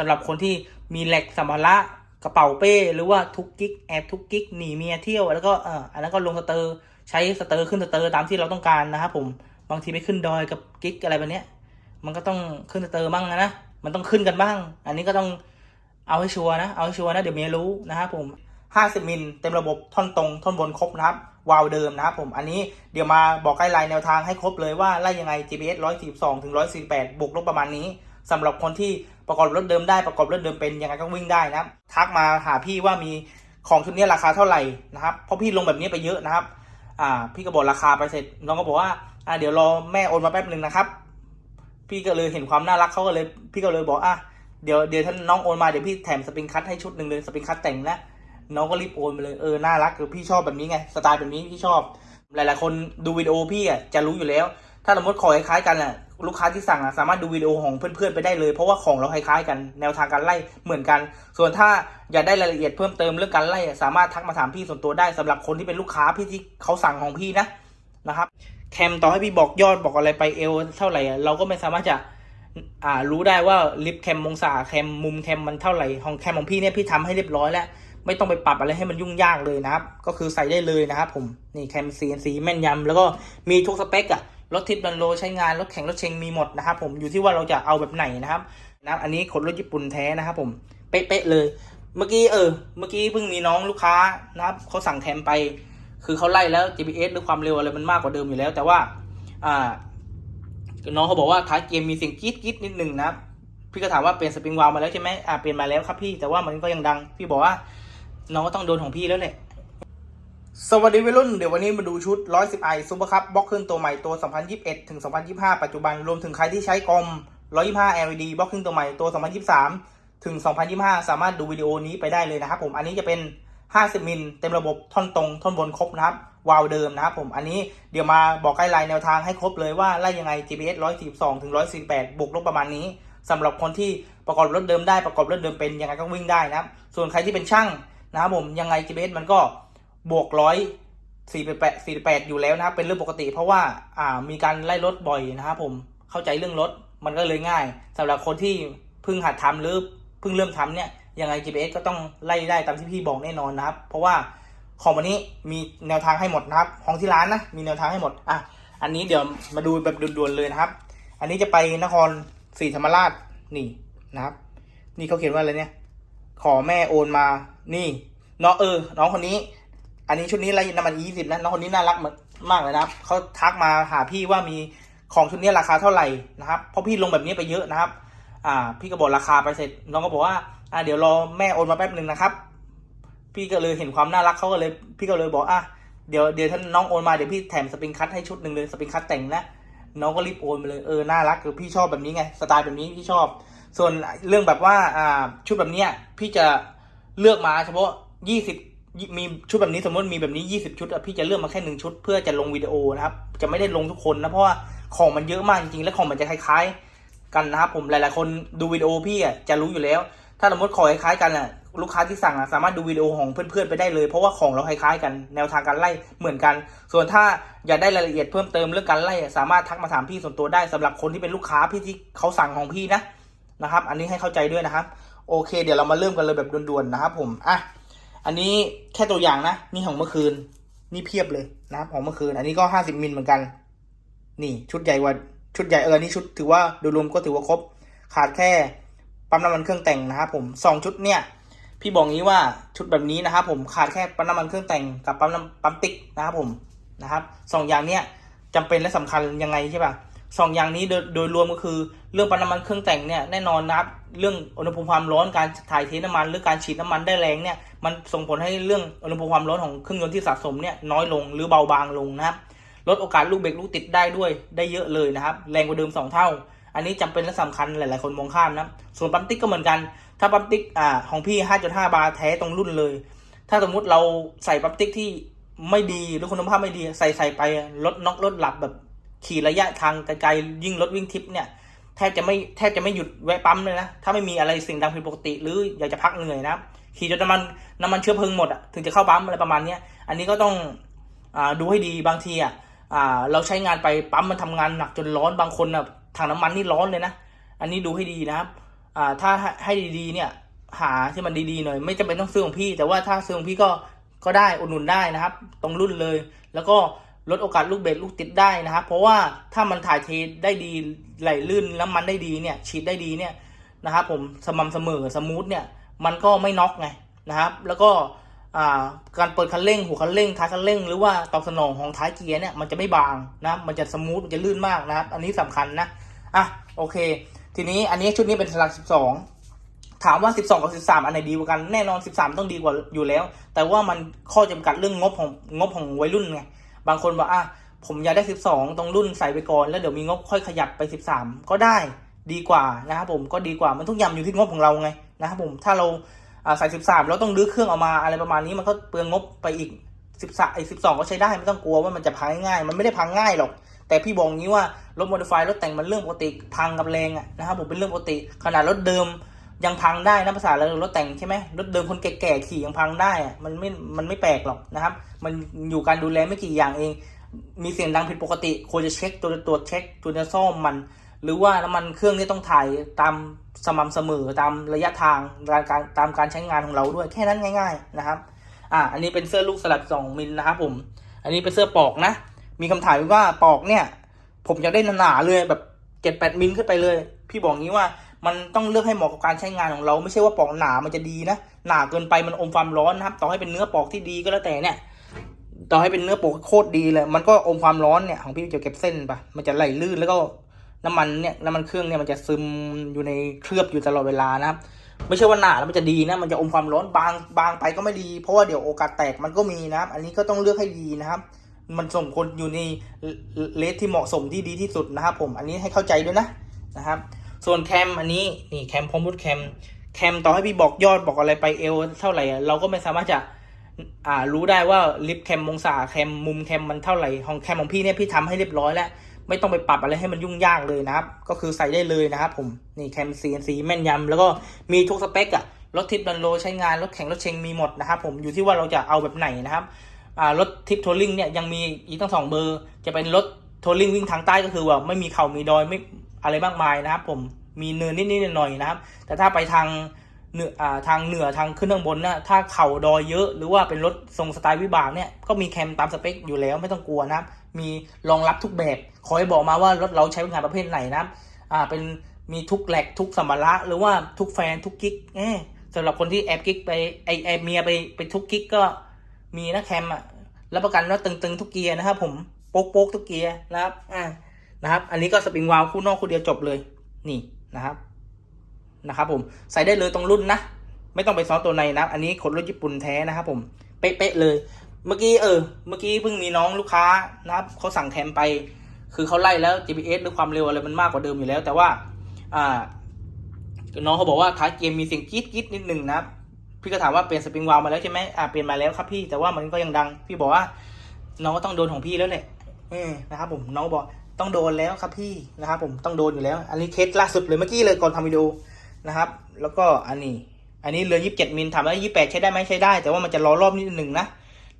สำหรับคนที่มีแหลกสัมภาระกระเป๋าเป้ หรือว่าทุกกิ๊กแอบทุกกิ๊กหนีเมียเที่ยว แล้วก็เอออันนั้นก็ลงสเตอร์ใช้สเตอร์ขึ้นสเตอร์ตามที่เราต้องการนะครับผมบางทีไปขึ้นดอยกับกิ๊กอะไรแบบเนี้ยมันก็ต้องขึ้นสเตอร์บ้างนะมันต้องขึ้นกันบ้าง อันนี้ก็ต้องเอาให้ชัวร์นะเอาให้ชัวร์นะเดี๋ยวเมียรู้นะครับผม 50 มิลเต็มระบบท่อนตรง ท่อนบนครบนะครับวาล์วเดิมนะครับผมอันนี้เดี๋ยวมาบอกไกด์ไลน์แนวทางให้ครบเลยว่าไล่ยังไง GPS 142ถึง148บวกลบประมาณนี้สำหรับคนที่ ประกอบรถเดิมได้ประกอบรถเดิมเป็นยังไงก็วิ่งได้นะครับ ทักมาหาพี่ว่ามีของชุดนี้ราคาเท่าไหร่นะครับเพราะพี่ลงแบบนี้ไปเยอะนะครับ อ่า พี่ก็บอกราคาไปเสร็จน้องก็บอกว่าอ่าเดี๋ยวรอแม่โอนมาแป๊บหนึ่งนะครับ พี่ก็เลยเห็นความน่ารักเขาก็เลย พี่ก็เลยบอกอะเดี๋ยวเดี๋ยวถ้าน้องโอนมาเดี๋ยวพี่แถมสปริงคัตให้ชุดหนึ่งเลยสปริงคัตแต่งนะน้องก็รีบโอนไปเลยเออน่ารักคือพี่ชอบแบบนี้ไงสไตล์แบบนี้พี่ชอบ หลาย ๆ คนดูวิดีโอพี่อะจะรู้อยู่แล้ว ถ้าสมมติขอคล้ายๆกันอะ ลูกค้าที่สั่งสามารถดูวิดีโอของเพื่อนๆไปได้เลย เพราะว่าของเราคล้ายๆกันแนวทางการไล่เหมือนกัน ส่วนถ้าอยากได้รายละเอียดเพิ่มเติมเรื่องการไล่สามารถทักมาถามพี่ส่วนตัวได้สำหรับคนที่เป็นลูกค้าพี่ที่เขาสั่งของพี่นะนะครับแคมต่อให้พี่บอกยอดบอกอะไรไปเอวเท่าไหร่เราก็ไม่สามารถจะอ่ารู้ได้ว่าลิฟแคมมงศาแคมมุมแคมมันเท่าไหร่ของแคมของพี่เนี่ยพี่ทำให้เรียบร้อยแล้วไม่ต้องไปปรับอะไรให้มันยุ่งยากเลยนะครับ ก็คือใส่ได้เลยนะครับผม นี่แคม CNC แม่นยำแล้วก็มีทุกสเปคอะ รถทิปดันโลใช้งานรถแข่งรถเชงมีหมดนะครับผมอยู่ที่ว่าเราจะเอาแบบไหนนะครับนะอันนี้ขนรถญี่ปุ่นแท้นะครับผมเป๊ะๆเลย เมื่อกี้เออ เมื่อกี้เพิ่งมีน้องลูกค้านะครับเขาสั่งแคมไป คือเขาไล่แล้ว GPS หรือความเร็วอะไรมันมากกว่าเดิมอยู่แล้ว แต่ว่าอ่าน้องเขาบอกว่าท้ายเกมมีเสียงกรี๊ดกรี๊ดนิดหนึ่งนะครับพี่ก็ถามว่าเปลี่ยนสปริงวาล์วมาแล้วใช่ไหมอ่าเปลี่ยนมาแล้วครับพี่แต่ว่ามันก็ยังดัง พี่บอกว่าน้องก็ต้องโดนของพี่แล้วแหละ สวัสดีวัยรุ่น เดี๋ยววันนี้มาดูชุด 110i Super Cup บล็อกเครื่องตัวใหม่ตัว 2021 ถึง 2025 ปัจจุบัน รวมถึงใครที่ใช้กลม 125 LED บล็อกเครื่องตัวใหม่ตัว 2023 ถึง 2025 สามารถดูวิดีโอนี้ไปได้เลยนะครับผม อันนี้จะเป็น 50 มิลเต็มระบบท่อนตรง ท่อนบนครบนะครับ วาล์วเดิมนะครับผม อันนี้เดี๋ยวมาบอกไกด์ไลน์แนวทางให้ครบเลยว่าไล่ยังไง GPS 142 ถึง 148 บวกลบประมาณนี้สำหรับคนที่ประกอบรถเดิมได้ประกอบรถเดิมเป็นยังไงก็วิ่งได้นะครับ ส่วนใครที่เป็นช่างนะครับผมยังไง GPS มันก็ บวกร้อยสี่แปดสี่แปดอยู่แล้วนะครับเป็นเรื่องปกติ เพราะว่าอ่ามีการไล่รถบ่อยนะครับผมเข้าใจเรื่องรถมันก็เลยง่ายสำหรับคนที่เพิ่งหัดทำหรือเพิ่งเริ่มทำเนี่ยยังไง GPS ก็ต้องไล่ได้ตามที่พี่บอกแน่นอนนะครับ เพราะว่าของวันนี้มีแนวทางให้หมดนะครับของที่ร้านนะมีแนวทางให้หมดอะอันนี้เดี๋ยวมาดูแบบด่วนๆเลยนะครับ อันนี้จะไปนครศรีธรรมราชนี่นะครับ นี่เขาเขียนว่าอะไรเนี่ย ขอแม่โอนมานี่น้องเออ น้องคนนี้ อันนี้ชุดนี้ไรน้ำมันยี่สิบนะน้องคนนี้น่ารักมากเลยนะครับเขาทักมาหาพี่ว่ามีของชุดนี้ราคาเท่าไหร่นะครับเพราะพี่ลงแบบนี้ไปเยอะนะครับ อ่า พี่ก็บอกราคาไปเสร็จ น้องก็บอกว่าอ่าเดี๋ยวรอแม่โอนมาแป๊บหนึ่งนะครับ พี่ก็เลยเห็นความน่ารักเขาก็เลย พี่ก็เลยบอกอะเดี๋ยวเดี๋ยวถ้าน้องโอนมาเดี๋ยวพี่แถมสปริงคัตให้ชุดหนึ่งเลยสปริงคัตแต่งนะน้องก็รีบโอนไปเลยเออน่ารักคือพี่ชอบแบบนี้ไงสไตล์แบบนี้พี่ชอบ ส่วนเรื่องแบบว่าอ่าชุดแบบเนี้ยพี่จะเลือกมาเฉพาะยี่สิบ มีชุดแบบนี้สมมติมีแบบนี้ยี่สิบชุดอะพี่จะเลือกมาแค่หนึ่งชุด เพื่อจะลงวิดีโอนะครับ จะไม่ได้ลงทุกคนนะเพราะว่าของมันเยอะมากจริงๆ และของมันจะคล้ายๆ กันนะครับผมหลายๆคนดูวิดีโอพี่อะจะรู้อยู่แล้ว ถ้าสมมติของคล้ายๆกันอะลูกค้าที่สั่งอะสามารถดูวิดีโอของเพื่อนๆไปได้เลย เพราะว่าของเราคล้ายๆกันแนวทางการไล่เหมือนกัน ส่วนถ้าอยากได้รายละเอียดเพิ่มเติมเรื่องการไล่สามารถทักมาถามพี่ส่วนตัวได้สำหรับคนที่เป็นลูกค้าพี่ที่เขาสั่งของพี่นะนะครับ อันนี้ให้เข้าใจด้วยนะครับ โอเค เดี๋ยวเรามาเริ่มกันเลยแบบด่วนๆนะครับผมอะ อันนี้แค่ตัวอย่างนะ นี่ของเมื่อคืน นี่เพียบเลยนะครับของเมื่อคืน อันนี้ก็ห้าสิบมิลเหมือนกัน นี่ชุดใหญ่กว่าชุดใหญ่เออนี่ชุดถือว่าโดยรวมก็ถือว่าครบ ขาดแค่ปั๊มน้ำมันเครื่องแต่งนะครับผมสองชุดเนี่ยพี่บอกงี้ว่าชุดแบบนี้นะครับผมขาดแค่ปั๊มน้ำมันเครื่องแต่งกับปั๊มน้ำปั๊มติ๊กนะครับผมนะครับสองอย่างเนี้ยจำเป็นและสำคัญยังไงใช่ป่ะ สองอย่างนี้โดยรวมก็คือ เรื่องปั๊มน้ำมันเครื่องแต่งเนี่ยแน่นอนนะครับเรื่องอุณหภูมิความร้อนการถ่ายเทน้ำมันหรือการฉีดน้ำมันได้แรงเนี่ยมันส่งผลให้เรื่องอุณหภูมิความร้อนของเครื่องยนต์ที่สะสมเนี่ยน้อยลงหรือเบาบางลงนะครับลดโอกาสลูกเบรกลูกติดได้ด้วยได้เยอะเลยนะครับ แรงกว่าเดิมสองเท่า อันนี้จำเป็นและสำคัญหลาย ๆ คนมองข้ามนะส่วนปั๊มติ๊กก็เหมือนกัน ถ้าปั๊มติ๊กอ่าของพี่ 5.5 บาร์แท้ตรงรุ่นเลย ถ้าสมมุติเราใส่ปั๊มติ๊กที่ไม่ดีหรือคุณภาพไม่ดีใส่ใส่ไปลดน็อกลดหลับแบบ ขี่ระยะทางไกลๆยิ่งรถวิ่งทิปเนี่ยแทบจะไม่แทบจะไม่หยุดแวะปั๊มเลยนะถ้าไม่มีอะไรสิ่งดังผิดปกติ หรืออยากจะพักเหนื่อยนะขี่จนน้ำมันน้ำมันเชื้อเพลิงหมดอะถึงจะเข้าปั๊มอะไรประมาณเนี้ยอันนี้ก็ต้องอดูให้ดีบางทีอะเราใช้งานไปปั๊มมันทำงานหนักจนร้อนบางคนอะถังน้ำมันนี่ร้อนเลยนะ อันนี้ดูให้ดีนะครับถ้าให้ดีๆเนี่ยหาที่มันดีๆหน่อย ไม่จำเป็นต้องซื้อของพี่ แต่ว่าถ้าซื้อของพี่ก็ก็ได้อุดหนุนได้นะครับ ตรงรุ่นเลย แล้วก็ ลดโอกาสลูกเบสลูกติดได้นะครับ เพราะว่าถ้ามันถ่ายเทได้ดีไหลลื่นแล้วมันได้ดีเนี่ยฉีดได้ดีเนี่ยนะครับผมสม่ำเสมอสมูทเนี่ยมันก็ไม่น็อกไงนะครับแล้วก็การเปิดคันเร่งหัวคันเร่งท้ายคันเร่ง หรือว่าตอบสนองของท้ายเกียร์เนี่ยมันจะไม่บางนะมันจะสมูทมันจะลื่นมากนะครับอันนี้สำคัญนะอะโอเค ทีนี้อันนี้ชุดนี้เป็นสลักสิบสองถามว่า 12 กับ 13 อันไหนดีกว่ากันแน่นอน 13 ต้องดีกว่าอยู่แล้ว แต่ว่ามันข้อจำกัดเรื่องงบของงบของวัยรุ่นไง บางคนบอกอะผมอยากได้ 12 ตรงรุ่นใส่ไปก่อน แล้วเดี๋ยวมีงบค่อยขยับไป 13 ก็ได้ดีกว่านะครับผมก็ดีกว่ามันทุกอย่างอยู่ที่งบของเราไงนะครับผมถ้าเราอ่าใส่ 13 แล้วต้องรื้อเครื่องออกมาอะไรประมาณนี้มันก็เปลืองงบไปอีก 13ไอ้12 ก็ใช้ได้ไม่ต้องกลัวว่ามันจะพังง่ายมันไม่ได้พังง่ายหรอก แต่พี่บอกงี้ว่ารถโมดิฟายรถแต่งมันเรื่องปกติพังกับแรงอะนะครับผมเป็นเรื่องปกติขนาดรถเดิม ยังพังได้นะภาษาเรารถแต่งใช่ไหมรถเดิมคนแก่ๆขี่ยังพังได้มันไม่มันไม่แปลกหรอกนะครับ มันอยู่การดูแลไม่กี่อย่างเอง มีเสียงดังผิดปกติควรจะเช็คตัวตัวจเช็คตัวจะซ่อมมัน หรือว่าน้ำมันเครื่องนี่ต้องถ่ายตามสม่ำเสมอตามระยะทางการตามการใช้งานของเราด้วยแค่นั้นง่าย ๆนะครับอ่าอันนี้เป็นเสื้อลูกสลัดสองมิลนะครับผม อันนี้เป็นเสื้อปอกนะ มีคำถามว่าปอกเนี่ย ผมอยากได้หนาๆเลยแบบเจ็ดแปดมิลขึ้นไปเลย พี่บอกงี้ว่า มันต้องเลือกให้เหมาะกับการใช้งานของเรา ไม่ใช่ว่าปอกหนามันจะดีนะ หนาเกินไปมันอมความร้อนนะครับ ต่อให้เป็นเนื้อปอกที่ดีก็แล้วแต่เนี่ย ต่อให้เป็นเนื้อปอกโคตรดีเลย มันก็อมความร้อนเนี่ยของพี่จะเก็บเส้นปะมันจะไหลลื่นแล้วก็น้ำมันเนี่ยน้ำมันเครื่องเนี่ยมันจะซึมอยู่ในเคลือบอยู่ตลอดเวลานะครับไม่ใช่ว่าหนาแล้วมันจะดีนะ มันจะอมความร้อนบางบางไปก็ไม่ดี เพราะว่าเดี๋ยวโอกาสแตกมันก็มีนะครับ อันนี้ก็ต้องเลือกให้ดีนะครับ มันส่งคนอยู่ในเลสที่เหมาะสมที่ดีที่สุดนะครับ ผม อันนี้ให้เข้าใจด้วยนะนะครับ ส่วนแคมอันนี้นี่แคมพอมุดแคมแคมต่อให้พี่บอกยอดบอกอะไรไปเอวเท่าไหร่เราก็ไม่สามารถจะอ่ารู้ได้ว่าลิฟแคมมงศาแคมมุมแคมมันเท่าไหร่ของแคมของพี่เนี่ยพี่ทำให้เรียบร้อยแล้ว ไม่ต้องไปปรับอะไรให้มันยุ่งยากเลยนะครับ ก็คือใส่ได้เลยนะครับผมนี่แคม CNC แม่นยำแล้วก็มีทุกสเปคอะรถทิปดันโลใช้งานรถแข่งรถเชงมีหมดนะครับผมอยู่ที่ว่าเราจะเอาแบบไหนนะครับอ่ารถทิปทัวริงเนี่ยยังมีอีกตั้งสองเบอร์ จะเป็นรถทัวริงวิ่งทางใต้ก็คือว่าไม่มีเขามีดอยไม่ อะไรมากมายนะครับ ผมมีเนินนิดๆหน่อยๆนะครับ แต่ถ้าไปทางเหนืออ่าทางเหนือทางขึ้นทางบนนะถ้าเข่าดอยเยอะ หรือว่าเป็นรถทรงสไตล์วิบากเนี่ยก็มีแคมตามสเปคอยู่แล้วไม่ต้องกลัวนะครับ มีรองรับทุกแบบ ขอให้บอกมาว่ารถเราใช้งานประเภทไหนนะครับอ่าเป็นมีทุกแหลกทุกสัมภาระหรือว่าทุกแฟนทุกกิ๊กเอสำหรับคนที่แอบกิ๊กไปไอแอบเมียไปไปทุกกิ๊กก็มีนะแคมอะรับประกันว่าตึงๆทุกเกียร์นะครับผมโป๊กโป๊กทุกเกียร์นะครับอ่า นะครับ อันนี้ก็สปริงวาล์วคู่นอกคู่เดียวจบเลย นี่นะครับ นะครับผม ใส่ได้เลยตรงรุ่นนะ ไม่ต้องไปซ้อนตัวในนะ อันนี้ขนรถญี่ปุ่นแท้นะครับผม เป๊ะๆเลย เมื่อกี้เออ เมื่อกี้เพิ่งมีน้องลูกค้านะครับเขาสั่งแคมไป คือเขาไล่แล้ว GPS หรือความเร็วอะไรมันมากกว่าเดิมอยู่แล้ว แต่ว่า อ่า น้องเขาบอกว่าท้ายเกมมีเสียงกรี๊ดกรี๊ดนิดหนึ่งนะครับพี่ก็ถามว่าเปลี่ยนสปริงวาล์วมาแล้วใช่ไหมอ่าเปลี่ยนมาแล้วครับพี่ แต่ว่ามันก็ยังดัง พี่บอกว่า น้องก็ต้องโดนของพี่แล้วแหละเออนะครับผม น้องบอก ต้องโดนแล้วครับพี่นะครับ ผมต้องโดนอยู่แล้ว อันนี้เคสล่าสุดเลยเมื่อกี้เลยก่อนทำวิดีโอนะครับ แล้วก็อันนี้ อันนี้เรือยี่สิบเจ็ดมิลถามว่ายี่แปดใช้ได้ไหมใช้ได้ แต่ว่ามันจะล้อรอบนิดหนึ่งนะ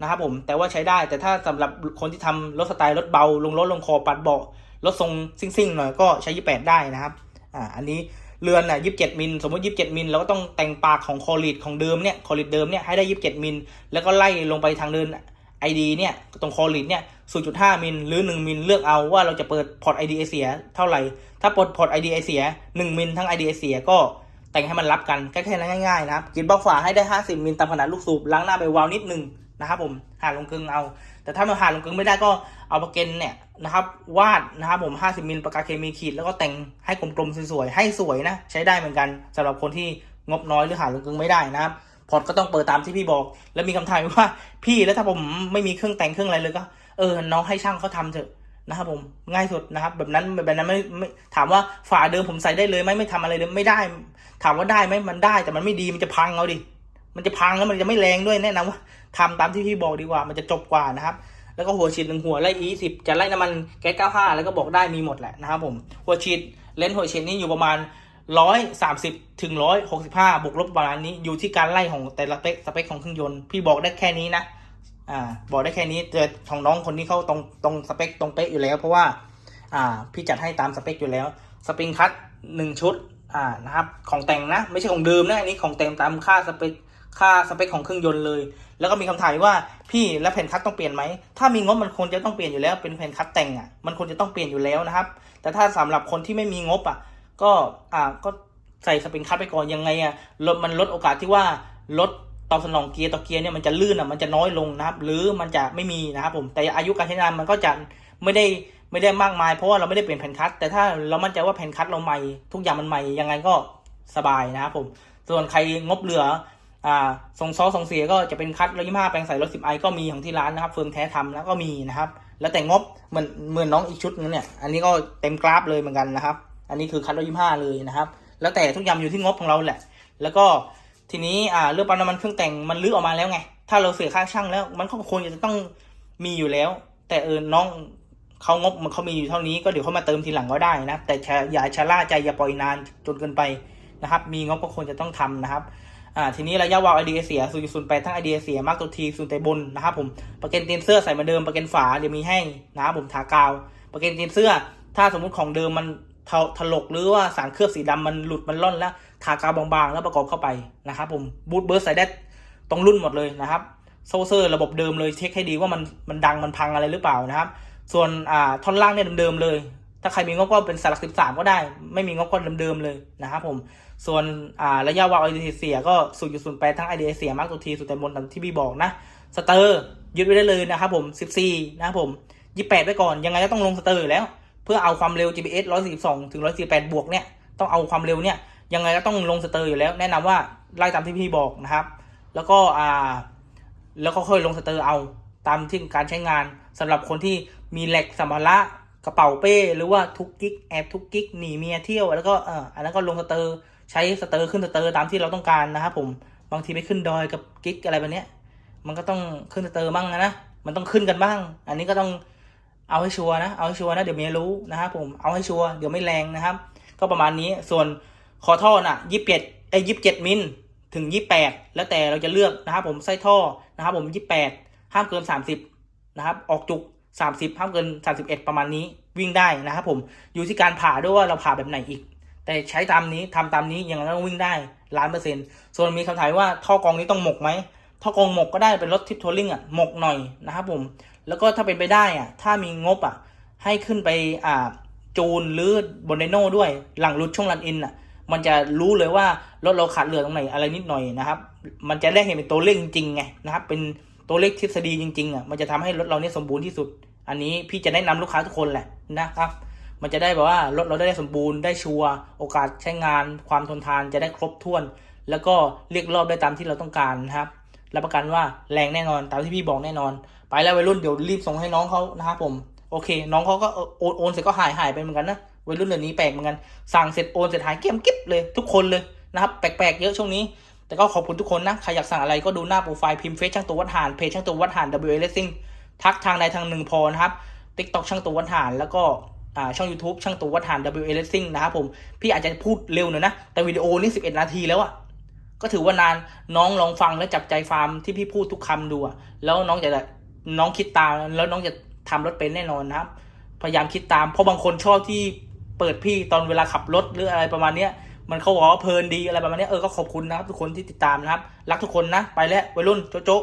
นะครับผมแต่ว่าใช้ได้แต่ถ้าสำหรับคนที่ทำรถสไตล์รถเบา ลงรถลงคอปัดเบาะรถทรงซิ่งๆหน่อยก็ใช้ยี่แปดได้นะครับอ่าอันนี้เรือนน่ะยี่สิบเจ็ดมิล สมมติยี่สิบเจ็ดมิลเราก็ต้องแต่งปากของคอลิดของเดิมเนี่ยคอลิดเดิมเนี่ยให้ได้ยี่สิบเจ็ดมิล แล้วก็ไล่ลงไปทางเดินไอดีเนี่ยตรงคอลิดเนี่ย ศูนย์จุดห้ามิลหรือหนึ่งมิลเลือกเอาว่าเราจะเปิดพอร์ตไอดีเสียเท่าไหร่ ถ้าเปิดพอร์ตไอดีเสียหนึ่งมิลทั้งไอดีเสียก็แต่งให้มันรับกันแค่แค่นั้นง่ายๆนะครับกินบล็อกฝาให้ได้ 50 มิลตามขนาดลูกสูบล้างหน้าไปวาวนิดนึงนะครับผมหาลงกึงเอา แต่ถ้ามันหาลงกึงไม่ได้ก็เอาประเกนเนี่ยนะครับวาดนะครับผม 50 มิลปากกาเคมีขีดแล้วก็แต่งให้กลมๆสวยๆให้สวยนะใช้ได้เหมือนกันสำหรับคนที่งบน้อยหรือหาลงกึงไม่ได้นะครับพอร์ตก็ต้องเปิดตามที่พี่บอก แล้วมีคำถามว่าพี่แล้วถ้าผมไม่มีเครื่องแต่งเครื่องอะไรเลยก็ เออน้องให้ช่างเขาทำเถอะนะครับผมง่ายสุดนะครับ แบบนั้นแบบนั้นไม่ไม่ถามว่าฝาเดิมผมใส่ได้เลยไหมไม่ทำอะไรเลยไม่ได้ ถามว่าได้ไหมมันได้ แต่มันไม่ดีมันจะพังเอาดิมันจะพังแล้วมันจะไม่แรงด้วยแนะนำว่าทำตามที่พี่บอกดีกว่า มันจะจบกว่านะครับ แล้วก็หัวฉีดหนึ่งหัวไล่อีสิบจะไล่น้ำมันแก๊สเก้าห้าแล้วก็บอกได้มีหมดแหละนะครับผมหัวฉีดเลนส์หัวฉีดนี่อยู่ประมาณร้อยสามสิบถึงร้อยหกสิบห้าบวกลบประมาณนี้อยู่ที่การไล่ของแต่ละสเปคสเปคของเครื่องยนต์พี่บอกได้แค่นี้นะ อ่าบอกได้แค่นี้เจอของน้องคนนี้เขาตรงตรงสเปคตรงเป๊ะอยู่แล้ว เพราะว่า อ่า พี่จัดให้ตามสเปคอยู่แล้ว สปริงคัตหนึ่งชุด อ่านะครับ ของแต่งนะ ไม่ใช่ของเดิมนะอันนี้ของแต่งตามค่าสเปคค่าสเปคของเครื่องยนต์เลย แล้วก็มีคำถามว่าพี่แล้วแผ่นคัดต้องเปลี่ยนไหม ถ้ามีงบมันควรจะต้องเปลี่ยนอยู่แล้ว เป็นแผ่นคัดแต่งอะ มันควรจะต้องเปลี่ยนอยู่แล้วนะครับ แต่ถ้าสำหรับคนที่ไม่มีงบอะ ก็ อ่า ก็ใส่สปริงคัดไปก่อนยังไงอะลดมันลดโอกาสที่ว่ารถ ตอบสนองเกียร์ต่อเกียร์เนี่ยมันจะลื่นอะมันจะน้อยลงนะครับ หรือมันจะไม่มีนะครับผมแต่อายุการใช้งานมันก็จะไม่ได้ไม่ได้มากมายเพราะว่าเราไม่ได้เปลี่ยนแผ่นคัดแต่ถ้าเรามั่นใจว่าแผ่นคัดเราใหม่ทุกอย่างมันใหม่ยังไงก็สบายนะครับผม ส่วนใครงบเหลืออ่าส่งซอส่งเสียก็จะเป็นคัดร้อยยี่ห้าแปลงใส่รถสิบไอก็มีของที่ร้านนะครับเฟืองแท้ทำแล้วก็มีนะครับ แล้วแต่งบเหมือนเหมือนน้องอีกชุดนึงเนี่ยอันนี้ก็เต็มกราฟเลยเหมือนกันนะครับ อันนี้คือคัดร้อยยี่ห้าเลยนะครับ แล้วแต่ทุกอย่างอยู่ที่งบของเราแหละ แล้วก็ ทีนี้อ่าเรื่องปั๊มน้ำมันเครื่องแต่งมันลื้อออกมาแล้วไง ถ้าเราเสียค่าช่างแล้ว มันก็ควรจะต้องมีอยู่แล้ว แต่เออน้องเขางบมันเขามีอยู่เท่านี้ก็เดี๋ยวเขามาเติมทีหลังก็ได้นะ แต่อย่าชะล่าใจอย่าปล่อยนานจนเกินไปนะครับ มีงบก็ควรจะต้องทำนะครับอ่าทีนี้ระยะวาวไอเดียเสีย0.08ทั้งไอเดียเสียมากตัวทีศูนย์แต่บนนะครับผมประกันเตียนเสื้อใส่เหมาเดิมประกันฝาเดี๋ยวมีให้นะครับผมทากาว ประกันเตียนเสื้อ ถ้าสมมุติของเดิมมันถลกหรือว่าสารเคลือบสีดำมันหลุดมันล่อนแล้ว ทากาวบางๆ แล้วประกอบเข้าไปนะครับผมบูทเบิร์สใส่ได้ตรงรุ่นหมดเลยนะครับโซเซอร์ระบบเดิมเลยเช็คให้ดีว่ามันมันดังมันพังอะไรหรือเปล่านะครับ ส่วนอ่าท่อนล่างเนี่ยเดิมๆเลย ถ้าใครมีงบก็เป็นสลักสิบสามก็ได้ ไม่มีงบก็เดิมๆเลยนะครับผมส่วนอ่าระยะวาล์วไอเดียเสียก็0.08ทั้งไอเดียเสียมากตัวทีสุดแต่บนตามที่พี่บอกนะสเตอร์ยึดไว้ได้เลยนะครับผม14นะครับผม28ไว้ก่อนยังไงก็ต้องลงสเตอร์แล้ว เพื่อเอาความเร็ว GPS 142ถึง148บวกเนี่ยต้องเอาความเร็วเนี่ย ยังไงก็ต้องลงสเตอร์อยู่แล้ว แนะนำว่าไล่ตามที่พี่บอกนะครับ แล้วก็อ่าแล้วก็ค่อยลงสเตอร์เอาตามที่การใช้งานสำหรับคนที่มีแหลกสัมภาระกระเป๋าเป้ หรือว่าทุกกิ๊กแอบทุกกิ๊กหนีเมียเที่ยว แล้วก็เอออันนั้นก็ลงสเตอร์ใช้สเตอร์ขึ้นสเตอร์ตามที่เราต้องการนะครับผมบางทีไปขึ้นดอยกับกิ๊กอะไรแบบเนี้ยมันก็ต้องขึ้นสเตอร์บ้างนะมันต้องขึ้นกันบ้าง อันนี้ก็ต้องเอาให้ชัวร์นะ เอาให้ชัวร์นะ เดี๋ยวเมียรู้นะครับผม เอาให้ชัวร์ เดี๋ยวไม่แรงนะครับ ก็ประมาณนี้ ส่วน คอท่อน่ะยี่สิบเจ็ดไอ้ยี่สิบเจ็ดมิลถึงยี่สิบแปดแล้วแต่เราจะเลือกนะครับผมไส้ท่อนะครับผมยี่สิบแปดห้ามเกินสามสิบนะครับออกจุกสามสิบห้ามเกินสามสิบเอ็ดประมาณนี้วิ่งได้นะครับผมอยู่ที่การผ่าด้วยว่าเราผ่าแบบไหนอีก แต่ใช้ตามนี้ทำตามนี้ยังต้องวิ่งได้ล้านเปอร์เซ็นต์ส่วนมีคำถามว่าท่อกรองนี้ต้องหมกไหมท่อกรองหมกก็ได้เป็นรถทิปทัวริงอะหมกหน่อยนะครับผมแล้วก็ถ้าเป็นไปได้อะถ้ามีงบอะให้ขึ้นไปอ่าจูนหรือบนไดโน่ด้วยหลังรุดช่วงรันอินอะ มันจะรู้เลยว่ารถเราขาดเหลือตรงไหนอะไรนิดหน่อยนะครับ มันจะได้เห็นเป็นตัวเลขจริงๆไงนะครับ เป็นตัวเลขทฤษฎีจริงๆอะมันจะทำให้รถเราเนี่ยสมบูรณ์ที่สุด อันนี้พี่จะแนะนำลูกค้าทุกคนแหละนะครับ มันจะได้แบบว่ารถเราได้สมบูรณ์ได้ชัวร์โอกาสใช้งาน ความทนทานจะได้ครบถ้วน แล้วก็เรียกรอบได้ตามที่เราต้องการนะครับรับประกันว่าแรงแน่นอนตามที่พี่บอกแน่นอน ไปแล้ววัยรุ่นเดี๋ยวรีบส่งให้น้องเขานะครับผมโอเค น้องเขาก็โอนเสร็จก็หายหายไปเหมือนกันนะ วัยรุ่นเดี๋ยวนี้แปลกเหมือนกัน สั่งเสร็จโอนเสร็จหายเก็บกิ๊บเลยทุกคนเลยนะครับ แปลกๆเยอะช่วงนี้ แต่ก็ขอบคุณทุกคนนะ ใครอยากสั่งอะไรก็ดูหน้าโปรไฟล์พิมพ์เฟซช่างตัววัดหานเพจช่างตัววัดหาน W A Racing ทักทางใดทางหนึ่งพอนะครับ TikTok ช่างตัววัดหานแล้วก็ช่อง YouTube ช่างตัววัดหาน W A Racing นะครับผมพี่อาจจะพูดเร็วหน่อยนะแต่วิดีโอนี่11 นาทีแล้วอะก็ถือว่านานน้องลองฟังและจับใจฟาร์มที่พี่พูดทุกคำดูอะแล้วน้องจะน้องคิดตามแล้วน้องจะทำรถเป็นแน่นอนนะครับ พยายามคิดตามเพราะบางคนชอบที่ เปิดพี่ตอนเวลาขับรถหรืออะไรประมาณเนี้ยมันเขาบอกว่าเพลินดีอะไรประมาณนี้เออก็ขอบคุณนะครับทุกคนที่ติดตามนะครับ รักทุกคนนะ ไปแล้ววัยรุ่นโจ๊ะ